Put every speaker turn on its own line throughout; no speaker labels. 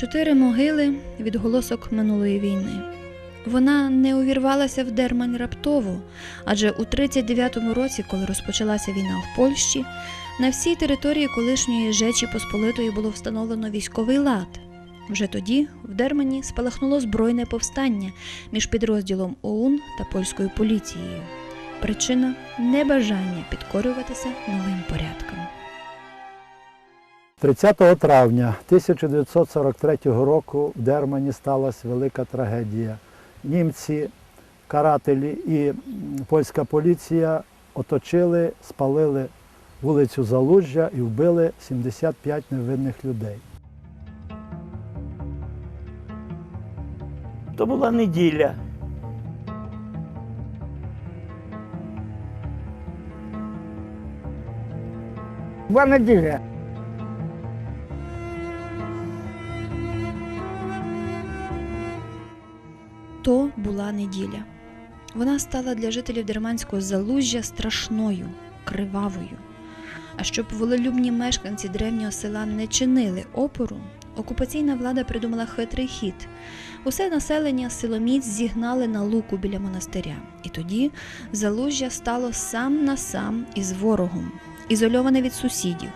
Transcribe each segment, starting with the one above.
Чотири могили відголосок минулої війни. Вона не увірвалася в Дермань раптово, адже у 39-му році, коли розпочалася війна в Польщі, на всій території колишньої Жечі Посполитої було встановлено військовий лад. Вже тоді в Дермані спалахнуло збройне повстання між підрозділом ОУН та польською поліцією. Причина небажання підкорюватися новим порядкам.
30 травня 1943 року в Дермані сталася велика трагедія. Німці, карателі і польська поліція оточили, спалили вулицю Залужжя і вбили 75 невинних людей.
То була неділя.
Була неділя.
Була неділя. Вона стала для жителів Дерманського залужжя страшною, кривавою. А щоб волелюбні мешканці древнього села не чинили опору, окупаційна влада придумала хитрий хід. Усе населення силоміць зігнали на луку біля монастиря. І тоді залужжя стало сам на сам із ворогом, ізольоване від сусідів,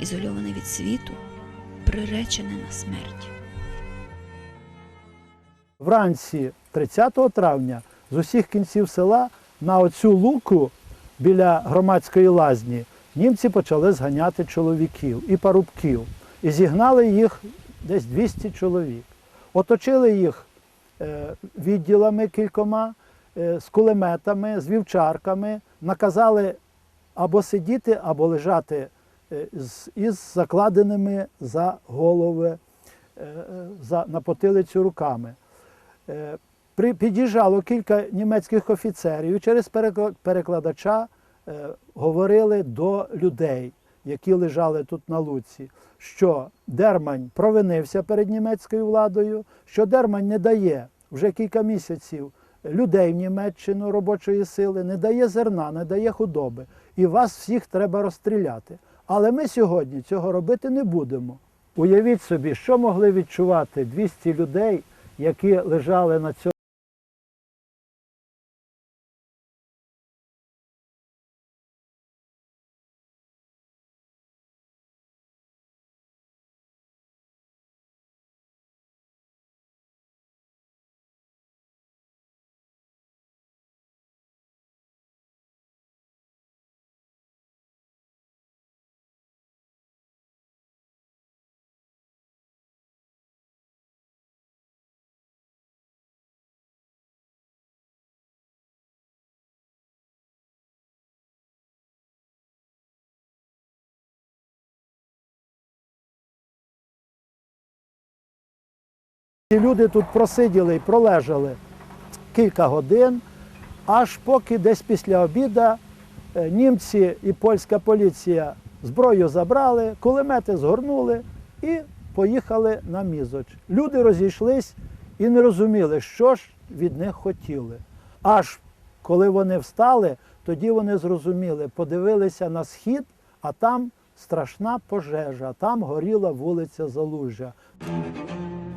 ізольоване від світу, приречене на смерть.
Вранці 30 травня з усіх кінців села на оцю луку біля громадської лазні німці почали зганяти чоловіків і парубків. І зігнали їх десь 200 чоловік. Оточили їх е, відділами кількома, е, з кулеметами, з вівчарками, наказали або сидіти, або лежати е, із закладеними за голови, на потилицю руками. Під'їжджало кілька німецьких офіцерів і через перекладача е, говорили до людей, які лежали тут на луці, що Дермань провинився перед німецькою владою, що Дермань не дає вже кілька місяців людей в Німеччину робочої сили, не дає зерна, не дає худоби. І вас всіх треба розстріляти. Але ми сьогодні цього робити не будемо. Уявіть собі, що могли відчувати 200 людей, які лежали на цьому. Ці люди тут просиділи і пролежали кілька годин, аж поки десь після обіда е, німці і польська поліція зброю забрали, кулемети згорнули і поїхали на мізоч. Люди розійшлись і не розуміли, що ж від них хотіли. Аж коли вони встали, тоді вони зрозуміли, подивилися на схід, а там страшна пожежа, там горіла вулиця Залужжя.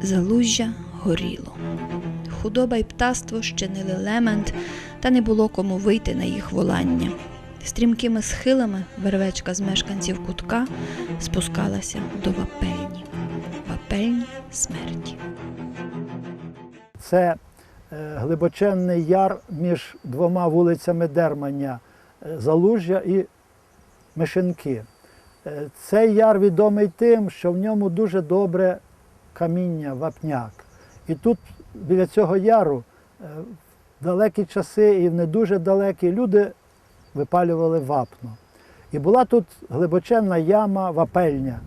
Залужжя горіло. Худоба й птаство щинили лемент, та не було кому вийти на їх волання. Стрімкими схилами вервечка з мешканців кутка спускалася до вапельні. Вапельні смерті.
Це е, глибоченний яр між двома вулицями Дермання е, Залужжя і Мишинки. Е, Цей яр відомий тим, що в ньому дуже добре каміння, вапняк. І тут біля цього яру е, в далекі часи і в не дуже далекі люди випалювали вапно. І була тут глибоченна яма вапельня.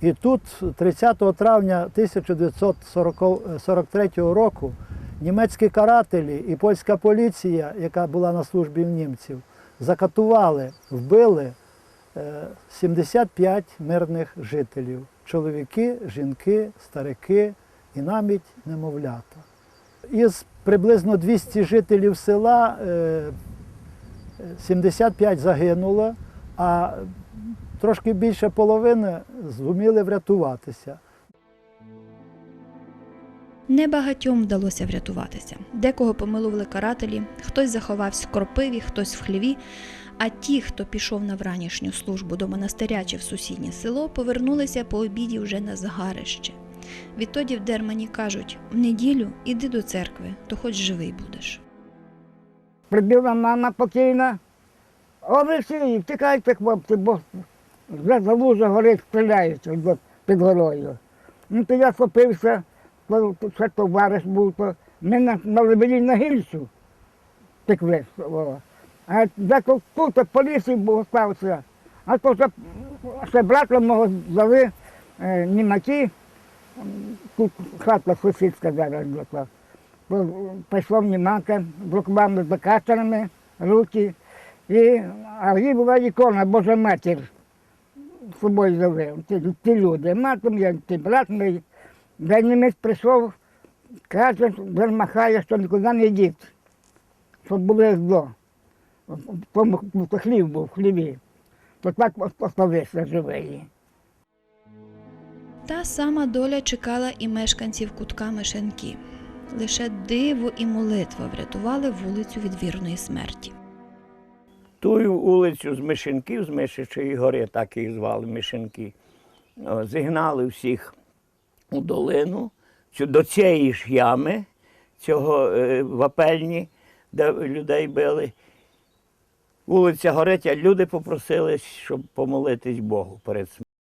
І тут 30 травня 1943 року німецькі карателі і польська поліція, яка була на службі в німців, закатували, вбили е, 75 мирних жителів чоловіки, жінки, старики і навіть немовлята. Із приблизно 200 жителів села е, 75 загинуло, а трошки більше половини зуміли врятуватися.
Небагатьом вдалося врятуватися. Декого помилували карателі, хтось заховався в кропиві, хтось в хліві. А ті, хто пішов на вранішню службу до монастиря чи в сусіднє село, повернулися по обіді вже на згарище. Відтоді в Дермані кажуть: в неділю іди до церкви, то хоч живий будеш.
Прибіла мама покійна. Олексій, тікайте, хлопці, бо вже залужа горить, стріляється під горою. Ну, то я схопився, то ще товариш був, то ми на, на лебеді на гільцю текли. А дехто тут по лісі був стався. А то ще, брата мого взяли е, німаки, тут хата сусідська зараз. То Пішов німака з руками закачаними, руки. І, а їй була ікона Божа матір з собою завив. Ті, ті люди. Матом я, ти брат мій. День німець прийшов, каже, він махає, що нікуди не йдіть, щоб було зло. В хлів був, в хліві. То так оставився живий.
Та сама доля чекала і мешканців кутка Мишенки. Лише диво і молитва врятували вулицю від вірної смерті.
Тую вулицю з Мишенків, з Мишичої гори, так їх звали Мишенки, зігнали всіх у долину, до цієї ж ями, цього е, вапельні, де людей били. Вулиця горить, а люди попросили, щоб помолитись Богу перед смертю.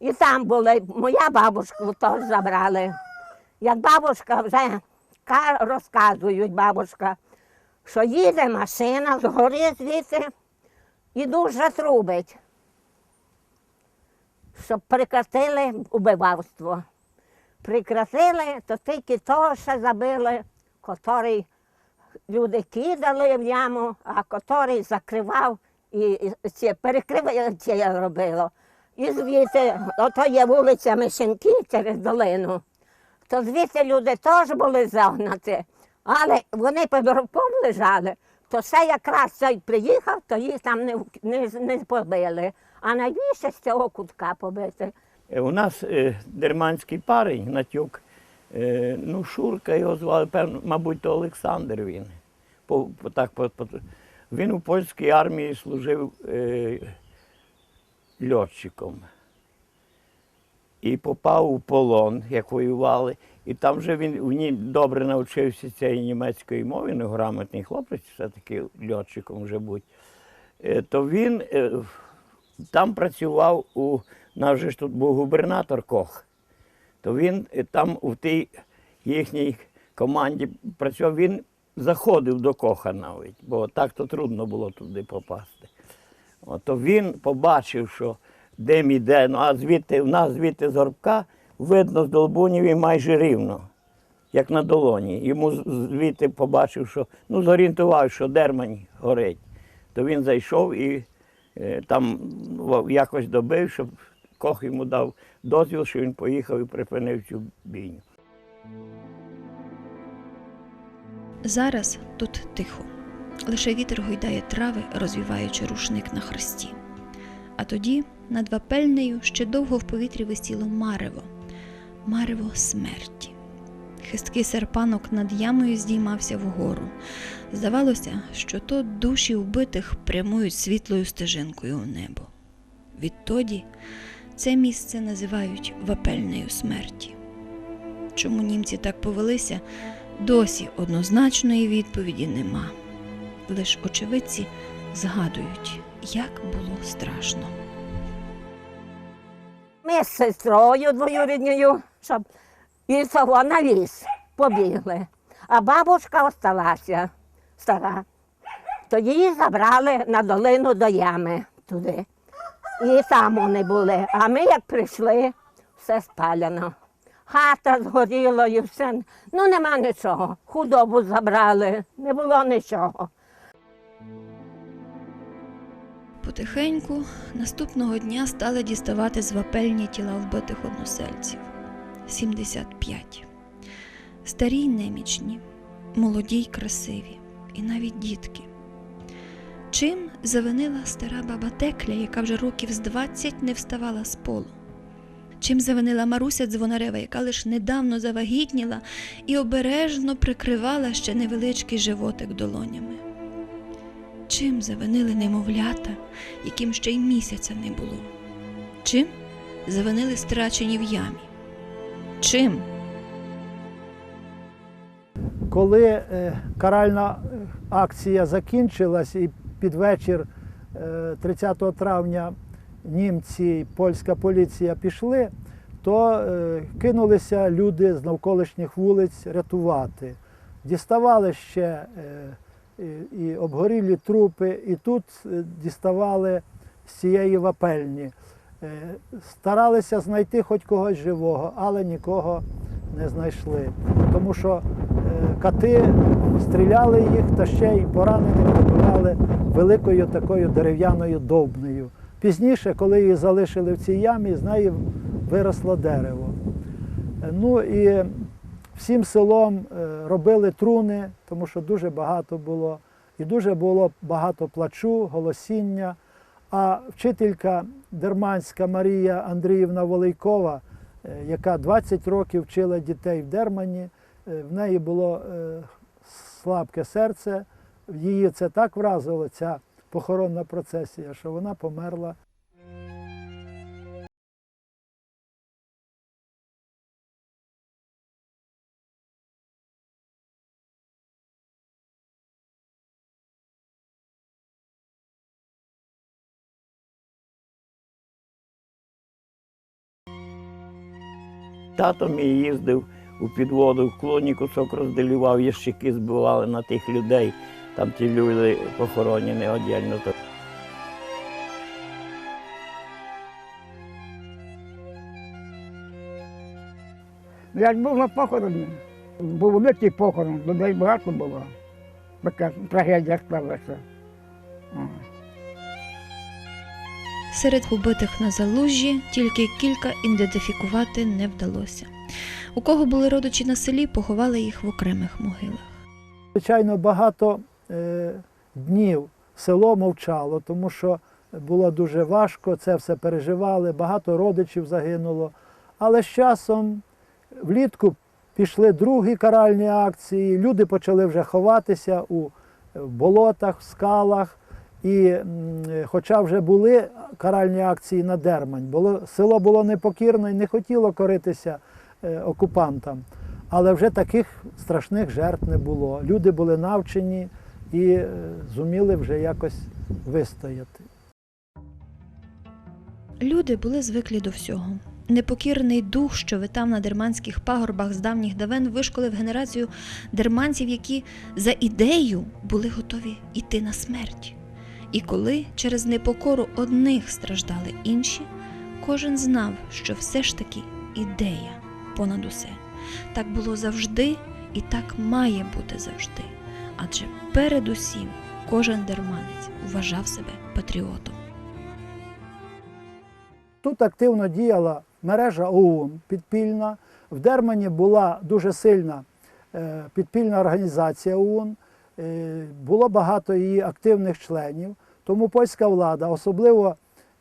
І там були, моя бабушку теж забрали. Як бабушка вже розказують бабушка, що їде машина з гори звідси і дуже трубить, щоб прекратили убивавство. Прекратили, то тільки того ще забили, котрий люди кидали в яму, а котрий закривав і, і ці перекриття робило. І звідти, ото є вулиця Мишенки через долину, то звідси люди теж були загнаті, але вони під лежали, то ще якраз цей приїхав, то їх там не, не, не побили. А найбільше з цього кутка побити.
Е, У нас е, дерманський парень, Натюк, е, ну, Шурка його звали, певно, мабуть, то Олександр він. По, по, так, по, по, він у польській армії служив е, льотчиком. І попав у полон, як воювали. І там вже він в ній добре навчився цієї німецької мови, ну, грамотний хлопець, все-таки льотчиком вже будь. Е, То він е, там працював у наш же ж тут був губернатор Кох. То він е, там у тій їхній команді працював, він заходив до Коха навіть, бо так то трудно було туди попасти. От, то він побачив, що дим іде, ну а звідти, в нас звідти з горбка видно з Долбуніві майже рівно, як на долоні. Йому звідти побачив, що ну, зорієнтував, що дермань горить. То він зайшов і е, там ну, якось добив, щоб Кох йому дав дозвіл, що він поїхав і припинив цю бійню.
Зараз тут тихо. Лише вітер гойдає трави, розвіваючи рушник на хресті. А тоді над вапельнею ще довго в повітрі висіло марево, марево смерті. Хисткий серпанок над ямою здіймався вгору. Здавалося, що то душі вбитих прямують світлою стежинкою у небо. Відтоді це місце називають вапельнею смерті. Чому німці так повелися, досі однозначної відповіді нема. Лиш очевидці згадують, як було страшно.
Ми з сестрою двоюрідньою, щоб того на ліс побігли. А бабушка осталася стара. то її забрали на долину до ями туди. І там вони були. А ми як прийшли, все спалено. Хата згоріла і все. Ну нема нічого. Худобу забрали, не було нічого.
Потихеньку наступного дня стали діставати з вапельні тіла вбитих односельців 75. Старі й немічні, молоді й красиві, і навіть дітки. Чим завинила стара баба Текля, яка вже років з 20 не вставала з полу? Чим завинила Маруся Дзвонарева, яка лише недавно завагітніла і обережно прикривала ще невеличкий животик долонями? Чим завинили немовлята, яким ще й місяця не було? Чим завинили страчені в ямі? Чим?
Коли е, каральна е, акція закінчилась і під вечір е, 30 травня німці і польська поліція пішли, то е, кинулися люди з навколишніх вулиць рятувати. Діставали ще е, і, обгорілі трупи, і тут е, діставали з цієї вапельні. Е, Старалися знайти хоч когось живого, але нікого не знайшли. Тому що е, кати стріляли їх та ще й поранених добивали великою такою дерев'яною довбнею. Пізніше, коли її залишили в цій ямі, з неї виросло дерево. Ну і всім селом е, робили труни, тому що дуже багато було, і дуже було багато плачу, голосіння. А вчителька Дерманська Марія Андріївна Волейкова, е, яка 20 років вчила дітей в Дермані, е, в неї було слабке серце. Її це так вразило, ця похоронна процесія, що вона померла
Тато мій їздив у підводу, в клоні кусок розділював, ящики збивали на тих людей. Там ті люди похоронені одягно.
Я був на похороні. Був великий похорон, людей багато було. Така трагедія сталася.
Серед убитих на залужжі тільки кілька ідентифікувати не вдалося. У кого були родичі на селі, поховали їх в окремих могилах.
Звичайно, багато е, днів село мовчало, тому що було дуже важко, це все переживали, багато родичів загинуло. Але з часом влітку пішли другі каральні акції, люди почали вже ховатися у болотах, в скалах. І хоча вже були каральні акції на Дермань, було, село було непокірне і не хотіло коритися е, окупантам. Але вже таких страшних жертв не було. Люди були навчені і е, зуміли вже якось вистояти.
Люди були звиклі до всього. Непокірний дух, що витав на дерманських пагорбах з давніх давен, вишколив генерацію дерманців, які за ідею були готові йти на смерть. І коли через непокору одних страждали інші, кожен знав, що все ж таки ідея понад усе. Так було завжди і так має бути завжди. Адже передусім кожен дерманець вважав себе патріотом.
Тут активно діяла мережа ОУН підпільна. В Дермані була дуже сильна е, підпільна організація ОУН. Е, Було багато її активних членів. Тому польська влада, особливо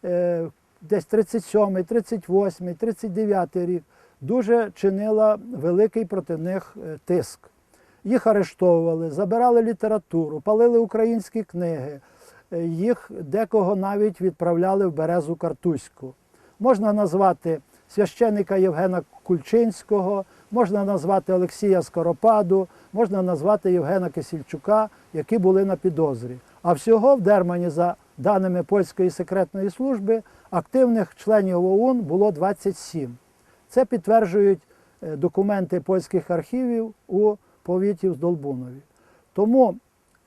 е, десь 37, 38, 39 рік, дуже чинила великий проти них е, тиск. Їх арештовували, забирали літературу, палили українські книги. Е, Їх декого навіть відправляли в Березу Картузьку. Можна назвати священника Євгена Кульчинського, можна назвати Олексія Скоропаду, можна назвати Євгена Кисільчука, які були на підозрі. А всього в Дермані, за даними польської секретної служби, активних членів ОУН було 27. Це підтверджують е, документи польських архівів у повіті в Здолбунові. Тому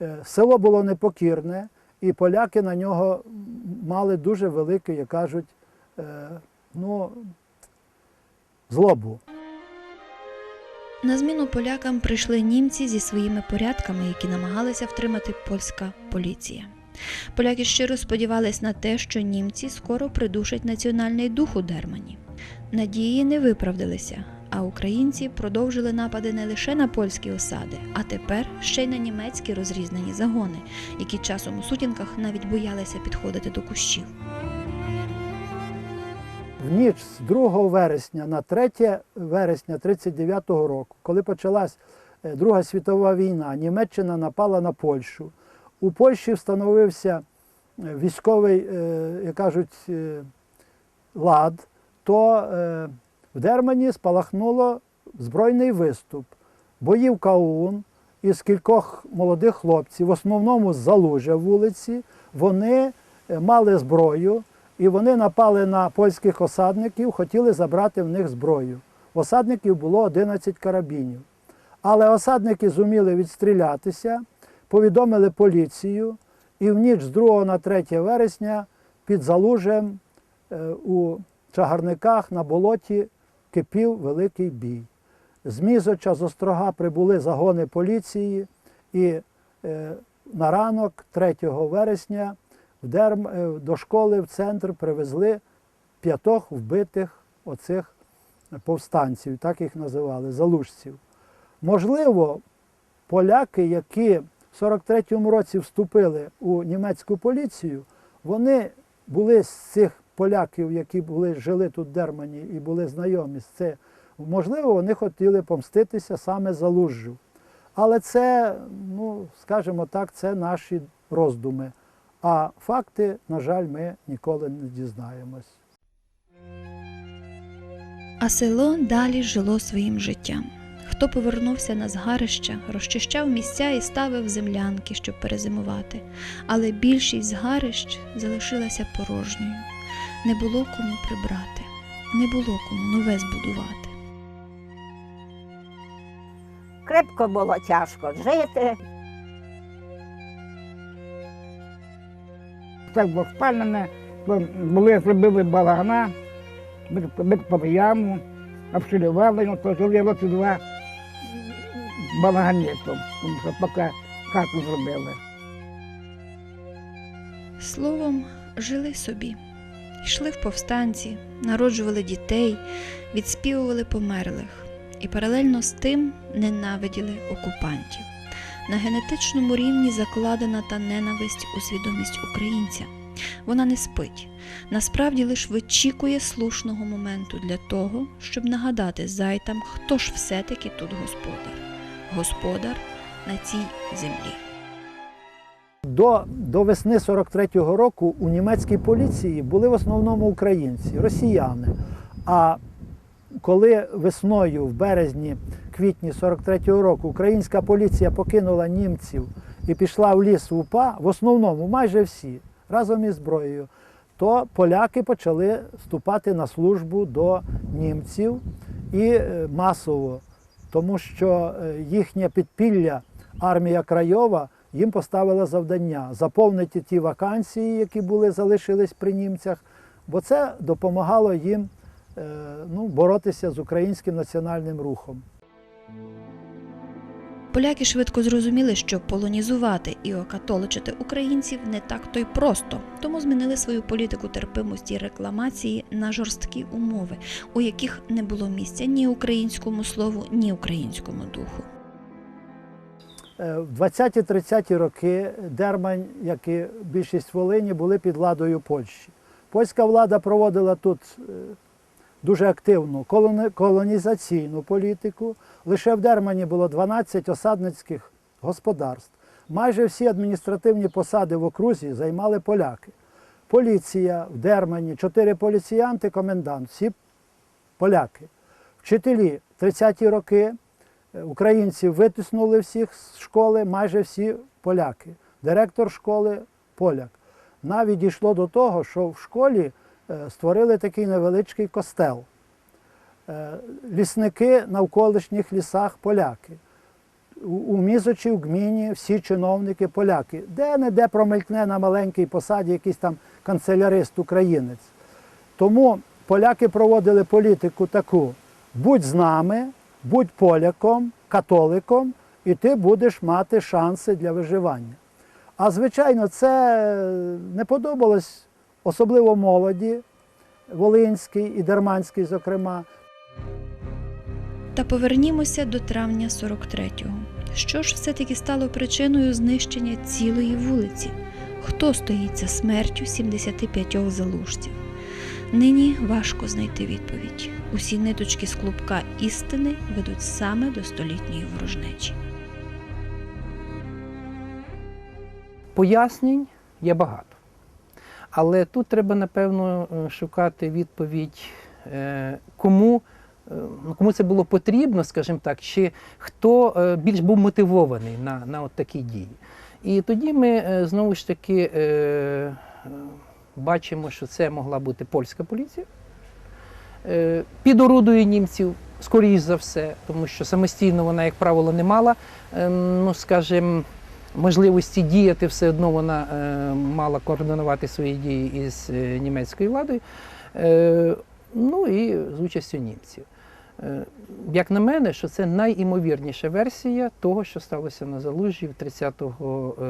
Е, Село було непокірне, і поляки на нього мали дуже велику, як кажуть, е, ну, злобу.
На зміну полякам прийшли німці зі своїми порядками, які намагалися втримати польська поліція. Поляки щиро сподівались на те, що німці скоро придушать національний дух у Дермані. Надії не виправдалися, а українці продовжили напади не лише на польські осади, а тепер ще й на німецькі розрізнені загони, які часом у сутінках навіть боялися підходити до кущів.
В ніч з 2 вересня на 3 вересня 1939 року, коли почалась е, Друга світова війна, Німеччина напала на Польщу. У Польщі встановився е, військовий, е, як кажуть, лад, то в Дермані спалахнуло збройний виступ. Боїв Каун із кількох молодих хлопців, в основному з Залужя вулиці, вони мали зброю. І вони напали на польських осадників, хотіли забрати в них зброю. Осадників було 11 карабінів. Але осадники зуміли відстрілятися, повідомили поліцію, і в ніч з 2 на 3 вересня під Залужем е, у чагарниках на болоті кипів великий бій. З Мізоча, з Острога прибули загони поліції, і е, на ранок 3 вересня до школи в центр привезли п'ятох вбитих оцих повстанців, так їх називали, залужців. Можливо, поляки, які в 43-му році вступили у німецьку поліцію, вони були з цих поляків, які були, жили тут в Дермані і були знайомі з це. Можливо, вони хотіли помститися саме Залужжю. Але це, ну, скажімо так, це наші роздуми. А факти, на жаль, ми ніколи не дізнаємось.
А село далі жило своїм життям. Хто повернувся на згарища, розчищав місця і ставив землянки, щоб перезимувати. Але більшість згарищ залишилася порожньою. Не було кому прибрати, не було кому нове збудувати.
Крепко було тяжко жити.
Так було спалене, були зробили балагана, по яму, обширювали, ну, то жили роки два балаганітом, тому що поки хату зробили.
Словом, жили собі, йшли в повстанці, народжували дітей, відспівували померлих і паралельно з тим ненавиділи окупантів. На генетичному рівні закладена та ненависть у свідомість українця. Вона не спить, насправді лише вичікує слушного моменту для того, щоб нагадати зайтам, хто ж все-таки тут господар. Господар на цій землі.
До, до весни 43-го року у німецькій поліції були в основному українці, росіяни. А коли весною, в березні, квітні 43-го року, українська поліція покинула німців і пішла в ліс в УПА, в основному майже всі, разом із зброєю, то поляки почали вступати на службу до німців і е, масово, тому що е, їхнє підпілля армія Крайова їм поставила завдання заповнити ті вакансії, які були залишились при німцях, бо це допомагало їм е, ну, боротися з українським національним рухом.
Поляки швидко зрозуміли, що полонізувати і окатоличити українців не так то й просто, тому змінили свою політику терпимості рекламації на жорсткі умови, у яких не було місця ні українському слову, ні українському духу.
Е, В 20-30 роки Дермань, як і більшість Волині, були під владою Польщі. Польська влада проводила тут е, дуже активну колонізаційну політику. Лише в Дермані було 12 осадницьких господарств. Майже всі адміністративні посади в окрузі займали поляки. Поліція в Дермані, чотири поліціянти, комендант, всі поляки. Вчителі 30-ті роки е, українців витиснули всіх з школи, майже всі поляки. Директор школи поляк. Навіть дійшло до того, що в школі створили такий невеличкий костел. Е, Лісники на навколишніх лісах поляки. у, Мізочі, в гміні всі чиновники поляки. Де-не-де промелькне на маленькій посаді якийсь там канцелярист українець. Тому поляки проводили політику таку: будь з нами, будь поляком, католиком, і ти будеш мати шанси для виживання. А звичайно, це не подобалось особливо молоді, Волинській і Дерманській, зокрема.
Та повернімося до травня 43-го. Що ж все-таки стало причиною знищення цілої вулиці? Хто стоїть за смертю 75 залужців? Нині важко знайти відповідь. Усі ниточки з клубка істини ведуть саме до столітньої ворожнечі.
Пояснень є багато. Але тут треба, напевно, е, шукати відповідь, е, кому, е, ну, кому це було потрібно, скажімо так, чи хто більш був мотивований на, на от такі дії. І тоді ми знову ж таки бачимо, що це могла бути польська поліція під орудою німців, скоріш за все, тому що самостійно вона, як правило, не мала, е, ну, скажімо, можливості діяти, все одно вона е, мала координувати свої дії із е, німецькою владою, е, ну і з участю німців. Як на мене, що це найімовірніша версія того, що сталося на Залужжі 30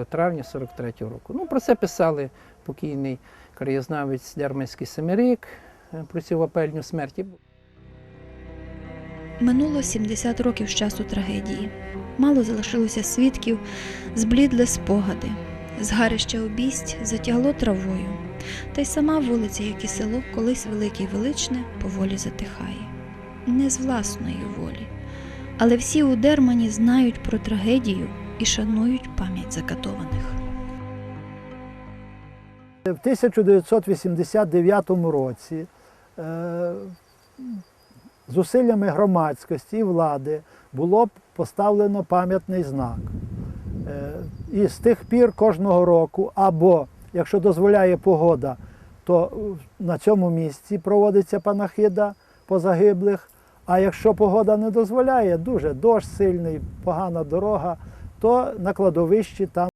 травня 43-го року. Ну, про це писали покійний краєзнавець Дерманський Семерик про цю апельню смерті.
Минуло 70 років з часу трагедії. Мало залишилося свідків, зблідли спогади. Згарища обість затягло травою. Та й сама вулиця, як і село, колись велике й величне, поволі затихає. Не з власної волі. Але всі у Дермані знають про трагедію і шанують пам'ять закатованих.
В 1989 році е, зусиллями громадськості і влади було поставлено пам'ятний знак. Е, І з тих пір кожного року, або, якщо дозволяє погода, то на цьому місці проводиться панахида по загиблих. А якщо погода не дозволяє, дуже дощ сильний, погана дорога, то на кладовищі там